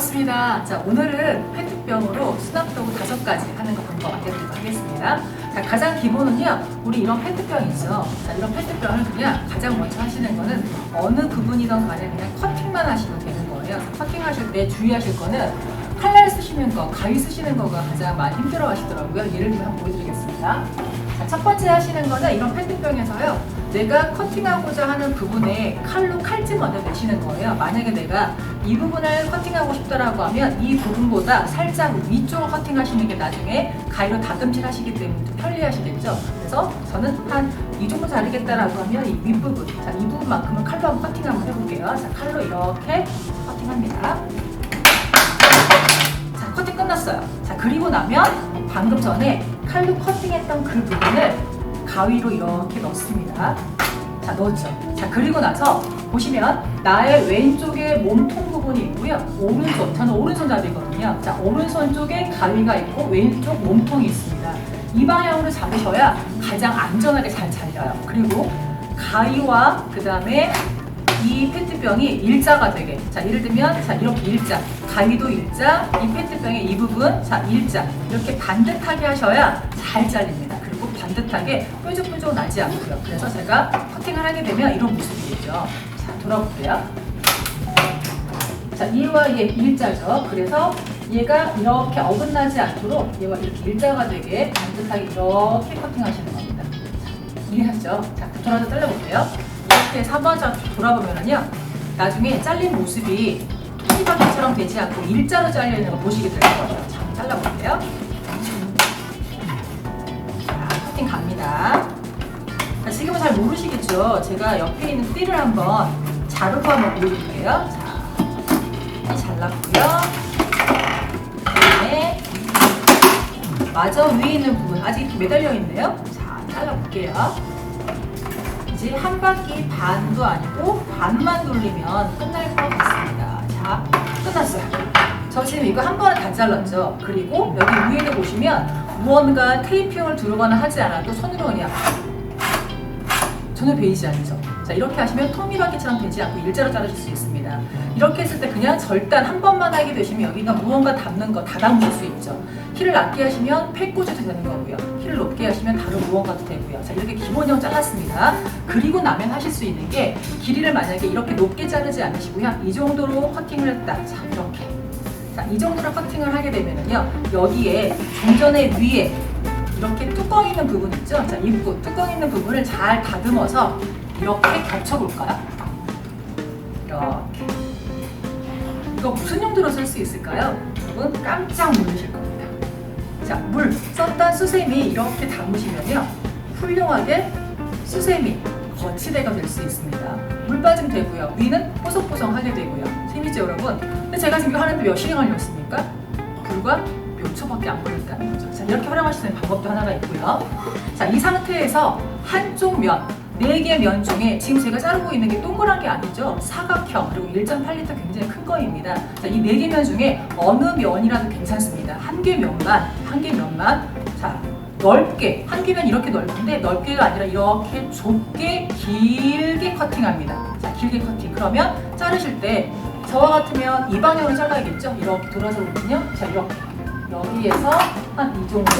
반갑습니다. 자, 오늘은 페트병으로 수납도구 다섯 가지 하는 거 방법 알려드리도록 하겠습니다. 자, 가장 기본은요, 우리 이런 페트병 있죠. 자, 이런 페트병을 그냥 가장 먼저 하시는 거는 어느 부분이든 간에 그냥 커팅만 하시면 되는 거예요. 커팅 하실 때 주의하실 거는 칼날 쓰시는 거, 가위 쓰시는 거가 가장 많이 힘들어 하시더라고요. 예를 들어 한번 보여드리겠습니다. 자, 첫 번째 하시는 거는 이런 페트병에서요. 내가 커팅하고자 하는 부분에 칼로 칼집 먼저 내시는 거예요. 만약에 내가 이 부분을 커팅하고 싶다라고 하면 이 부분보다 살짝 위쪽을 커팅하시는 게 나중에 가위로 다듬질 하시기 때문에 좀 편리하시겠죠. 그래서 저는 한 이 정도 자르겠다라고 하면 이 윗부분, 자, 이 부분만큼은 칼로 한번 커팅 한번 해볼게요. 자, 칼로 이렇게 커팅합니다. 자, 커팅 끝났어요. 자, 그리고 나면 방금 전에 칼로 커팅했던 그 부분을 가위로 이렇게 넣습니다. 자, 넣었죠. 자, 그리고 나서 보시면 나의 왼쪽에 몸통 부분이 있고요. 오른손, 저는 오른손잡이거든요. 자, 오른손 쪽에 가위가 있고 왼쪽 몸통이 있습니다. 이 방향으로 잡으셔야 가장 안전하게 잘 잘려요. 그리고 가위와 그 다음에 이 페트병이 일자가 되게 자 예를 들면 자 이렇게 일자 가위도 일자 이 페트병의 이 부분 자 일자 이렇게 반듯하게 하셔야 잘 잘립니다 반듯하게 뾰족뾰족 나지 않고요. 그래서 제가 커팅을 하게 되면 이런 모습이겠죠. 자 돌아볼게요. 자 얘와 얘 일자죠. 그래서 얘가 이렇게 어긋나지 않도록 얘와 이렇게 일자가 되게 반듯하게 이렇게 커팅하시는 겁니다. 자, 이해하시죠? 자 돌아서 잘라볼게요. 이렇게 해서 한번 자- 돌아보면은요. 나중에 잘린 모습이 토니바퀴처럼 되지 않고 일자로 잘려 있는 거 보시게 될 거예요. 자 잘라볼게요 자, 지금은 잘 모르시겠죠 제가 옆에 있는 띠를 한번 자르고 한번 보여드릴게요 자, 띠 잘랐고요 그다음에 마저 위에 있는 부분 아직 이렇게 매달려 있네요 자 잘라볼게요 이제 한 바퀴 반도 아니고 반만 돌리면 끝날 것 같습니다. 자, 끝났어요. 저 지금 이거 한 번에 다 잘랐죠. 그리고 여기 위에를 보시면 무언가 테이핑을 두르거나 하지 않아도 손으로 그냥 전혀 베이지 않죠. 자, 이렇게 하시면 톱니바퀴처럼 되지 않고 일자로 자르실 수 있습니다. 이렇게 했을 때 그냥 절단 한 번만 하게 되시면 여기가 무언가 담는 거 다 담을 수 있죠. 키를 낮게 하시면 팩꽂이도 되는 거고요. 키를 높게 하시면 다른 무언가도 되고요. 자, 이렇게 기본형 잘랐습니다. 그리고 나면 하실 수 있는 게 길이를 만약에 이렇게 높게 자르지 않으시고요. 이 정도로 커팅을 했다. 자, 이렇게. 자, 이 정도로 커팅을 하게 되면은요. 여기에 종전의 위에 이렇게 뚜껑 있는 부분 있죠? 자, 입구 뚜껑 있는 부분을 잘 다듬어서 이렇게 겹쳐볼까요? 이렇게. 이거 무슨 용도로 쓸 수 있을까요? 여러분 깜짝 놀라실 겁니다. 자, 물 썼던 수세미 이렇게 담으시면요. 훌륭하게 수세미 거치대가 될 수 있습니다. 물 빠지면 되고요. 위는 뽀송뽀송하게 되고요. 재밌죠, 여러분? 제가 지금 하는데 몇 시간 걸렸습니까? 불과 몇 초밖에 안 걸렸다는 거죠. 자, 이렇게 활용하실 수 있는 방법도 하나가 있고요. 자, 이 상태에서 한쪽 면, 네 개 면 중에 지금 제가 자르고 있는 게 동그란 게 아니죠. 사각형, 그리고 1.8리터 굉장히 큰 거입니다. 자, 이 네 개 면 중에 어느 면이라도 괜찮습니다. 한 개 면만, 한 개 면만. 자, 넓게, 한 개면 이렇게 넓은데 넓게가 아니라 이렇게 좁게, 길게 커팅합니다. 자, 길게 커팅. 그러면 자르실 때 저와 같으면 이 방향으로 잘라야겠죠? 이렇게 돌아서 보면요. 자, 이렇게. 여기에서 한 이 정도.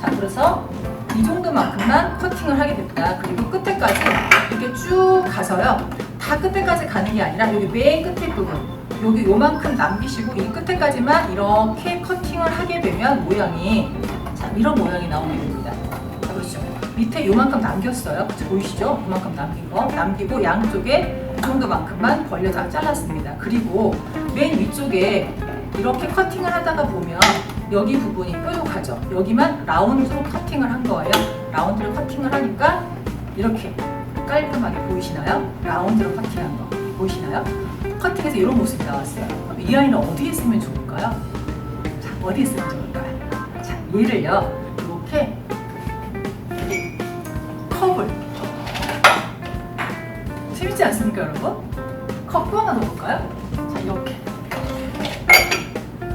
자, 그래서 이 정도만큼만 커팅을 하게 됩니다. 그리고 끝에까지 이렇게 쭉 가서요. 다 끝에까지 가는 게 아니라 여기 맨 끝에 부분, 여기 요만큼 남기시고 이 끝에까지만 이렇게 커팅을 하게 되면 모양이 자 이런 모양이 나오게 됩니다. 자, 그렇죠. 밑에 요만큼 남겼어요. 자, 보이시죠? 요만큼 남긴 거 남기고 양쪽에 이 정도만큼만 벌려서 잘랐습니다. 그리고 맨 위쪽에 이렇게 커팅을 하다가 보면 여기 부분이 뾰족하죠. 여기만 라운드로 커팅을 한 거예요. 라운드로 커팅을 하니까 이렇게 깔끔하게 보이시나요? 라운드로 커팅한 거 보이시나요? 커팅해서 이런 모습이 나왔어요. 이 아이는 어디에 쓰면 좋을까요? 자, 어디에 쓰면 좋을까요? 자, 얘를요. 재밌지 않습니까, 여러분? 컵또 하나 넣어볼까요? 자, 이렇게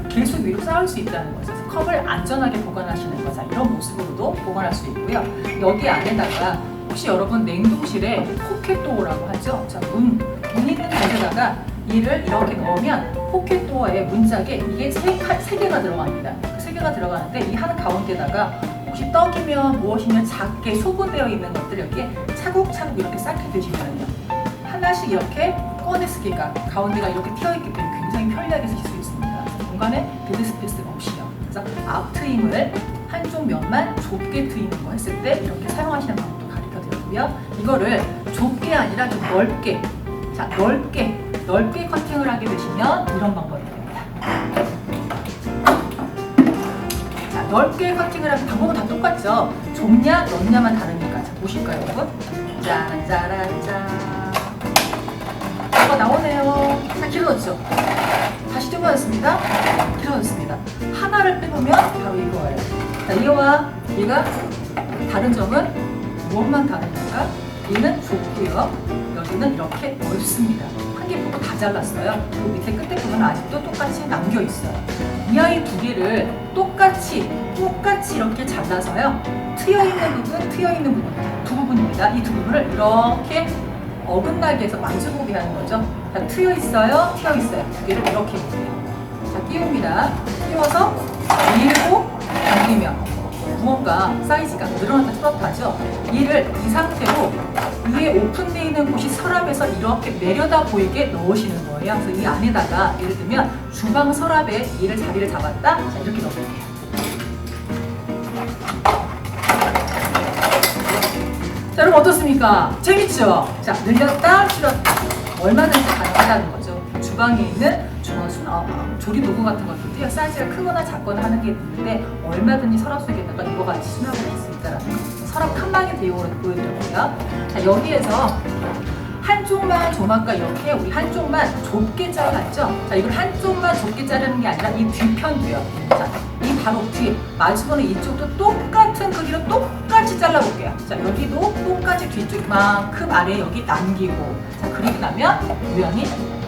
계속 위로 쌓을 수 있다는 거죠. 컵을 안전하게 보관하시는 거. 자, 이런 모습으로도 보관할 수 있고요. 여기 안에다가 혹시 여러분 냉동실에 포켓도어라고 하죠? 자, 문, 문 있는 곳에다가 이를 이렇게 넣으면 포켓도어의 문짝에 이게 세, 카- 세 개가 들어갑니다. 그세 개가 들어가는데 이 한 가운데다가 혹시 떡이면 무엇이면 작게 소분되어 있는 것들 이렇게 차곡차곡 이렇게 쌓게 되시면요. 하나씩 이렇게 꺼내 쓰기가 가운데가 이렇게 튀어 있기 때문에 굉장히 편리하게 쓰실 수 있습니다. 공간에 데드 스페이스가 없이요. 그래서 앞 트임을 한쪽 면만 좁게 트이는 거 했을 때 이렇게 사용하시는 방법도 가르쳐 드렸고요. 이거를 좁게 아니라 좀 넓게, 자 넓게 넓게 커팅을 하게 되시면 이런 방법이 됩니다. 자 넓게 커팅을 하면 방법은 다 똑같죠. 좁냐 넓냐만 다르니까 자 보실까요, 여러분? 짜란 짜란 짠. 뭐가 나오네요. 자 길어졌죠. 다시 뜯어졌습니다. 길어졌습니다. 하나를 빼보면 바로 이거예요. 자, 이거와 얘가 다른 점은 무엇만 다릅니까? 얘는 좁고요. 여기는 이렇게 넓습니다. 한개 보고 다 잘랐어요. 그리고 밑에 끝에 보면 아직도 똑같이 남겨 있어요. 이 아이 두 개를 똑같이 똑같이 이렇게 잘라서요. 트여 있는 부분, 트여 있는 부분 두 부분입니다. 이 두 부분을 이렇게 어긋나게 해서 마주보게 하는 거죠. 자, 트여 있어요, 트여 있어요. 두 개를 이렇게 볼게요. 자, 끼웁니다. 끼워서 밀고 당기면 무언가 사이즈가 늘어났다 줄었다죠. 얘를 이 상태로 위에 오픈되어 있는 곳이 서랍에서 이렇게 내려다 보이게 넣으시는 거예요. 그래서 이 안에다가 예를 들면 주방 서랍에 얘를 자리를 잡았다. 자, 이렇게 넣어볼게요. 자, 여러분 어떻습니까? 재밌죠? 자, 늘렸다, 줄였다. 얼마든지 가능하다는 거죠. 주방에 있는 주방 수, 어, 어, 조리 도구 같은 것들도요, 사이즈가 크거나 작거나 하는 게 있는데 얼마든지 서랍 속에다가 이거 같이 수납을 할 수 있다는 거. 서랍 칸막이 대용으로 보여드렸고요. 자, 여기에서 한쪽만 조막과 이렇게 우리 한쪽만 좁게 잘랐죠? 자, 이걸 한쪽만 좁게 자르는 게 아니라 이 뒤편도요. 자, 이 바로 뒤 마주보는 이쪽도 똑같은 크기로 똑같이 잘라볼게요. 자, 여기도 똑같이 뒤쪽만큼 아래 여기 남기고 자, 그리고 나면 모양이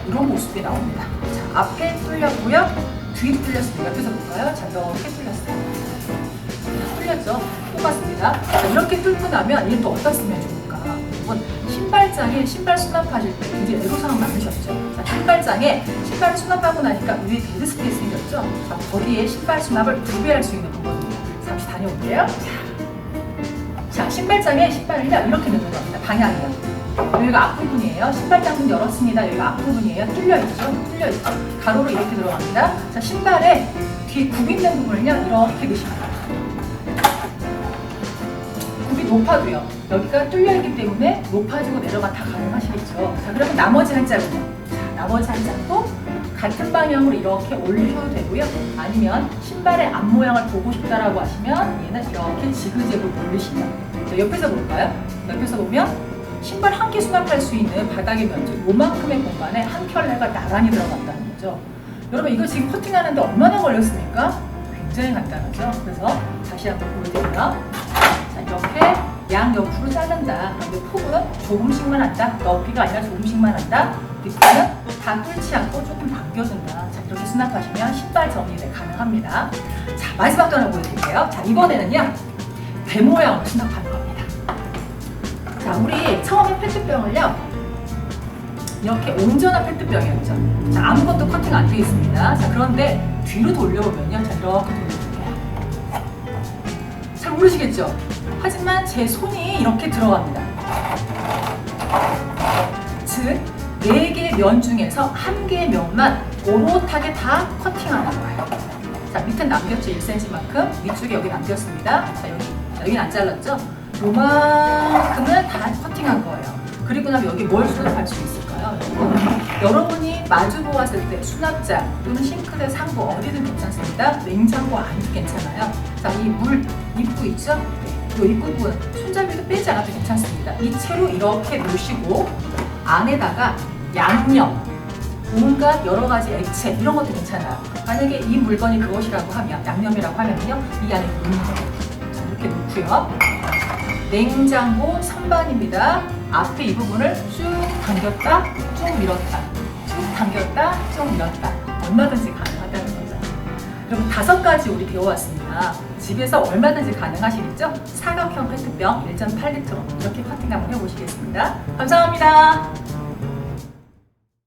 이런 모습이 나옵니다. 자, 앞에 뚫렸고요. 뒤도 뚫렸습니다. 옆에서 볼까요? 자, 이렇게 뚫렸어요. 뚫렸죠? 똑같습니다. 자, 이렇게 뚫고 나면 얘는 또 어디다 쓰면 좋을까? 여러분, 신발장에 신발 수납하실 때 굉장히 애로사항 많으셨죠? 자, 신발장에 신발을 수납하고 나니까 위에 데드 스페이스 생겼죠? 자, 거기에 신발 수납을 두 배 할 수 있는 방법입니다. 잠시 다녀올게요. 자, 자, 신발장에 신발을요, 이렇게 넣는 겁니다. 방향이요. 여기가 앞부분이에요. 신발장 문 열었습니다. 여기가 앞부분이에요. 뚫려있죠? 뚫려있죠? 가로로 이렇게 들어갑니다. 자, 신발에 뒤에 굽 있는 부분을요, 이렇게 넣으십니다. 굽이 높아도요. 여기가 뚫려있기 때문에 높아지고 내려가 다 가능하시겠죠. 자, 그러면 나머지 한 짝은요. 자, 나머지 한 짝도 같은 방향으로 이렇게 올리셔도 되고요. 아니면 신발의 앞 모양을 보고 싶다라고 하시면 얘는 이렇게 지그재그 올리시면. 자, 옆에서 볼까요? 옆에서 보면 신발 한 개 수납할 수 있는 바닥의 면적 요만큼의 공간에 한 켤레가 나란히 들어간다는 거죠. 여러분 이거 지금 커팅하는데 얼마나 걸렸습니까? 굉장히 간단하죠. 그래서 다시 한번 보여드릴게요. 자 이렇게 양 옆으로 자른다. 그런데 폭은 조금씩만 한다. 넓이가 아니라 조금씩만 한다. 밑에는 다 뚫지 않고 조금 당겨준다. 자 이렇게 수납하시면 신발 정리가 가능합니다. 자 마지막 또 하나 보여드릴게요. 자 이번에는요 배 모양으로 수납하는 겁니다. 자 우리 처음에 페트병을요 이렇게 온전한 페트병이었죠. 자 아무것도 커팅 안 되어 있습니다. 자 그런데 뒤로 돌려보면요. 자 이렇게 돌려볼게요. 잘 모르시겠죠? 하지만 제 손이 이렇게 들어갑니다. 즉, 네 개의 면 중에서 한 개의 면만 오롯하게 다 커팅하는 거예요. 자, 밑에 남겼죠, 1cm만큼. 위쪽에 여기 남겼습니다. 자, 여기, 자, 여기는 안 잘랐죠? 요만큼을 다 커팅한 거예요. 그리고 나면 여기 뭘 수납할 수 있을까요? 여러분? 여러분이 마주 보았을 때 수납장 또는 싱크대 상부 어디든 괜찮습니다. 냉장고 안도 괜찮아요. 자, 이 물 입구 있죠? 네. 이 입구 부분 손잡이도 빼지 않아도 괜찮습니다. 이 채로 이렇게 놓으시고 안에다가 양념, 온갖 여러 가지 액체 이런 것도 괜찮아요. 만약에 이 물건이 그것이라고 하면 양념이라고 하면요 이 안에 넣는 이렇게 놓고요. 냉장고 선반입니다. 앞에 이 부분을 쭉 당겼다, 쭉 밀었다, 쭉 당겼다, 쭉 밀었다. 얼마든지 거죠. 여러분 다섯 가지 우리 배워왔습니다. 집에서 얼마든지 가능하시겠죠? 사각형 페트병 1.8리터로 이렇게 커팅 한번 해보시겠습니다. 감사합니다.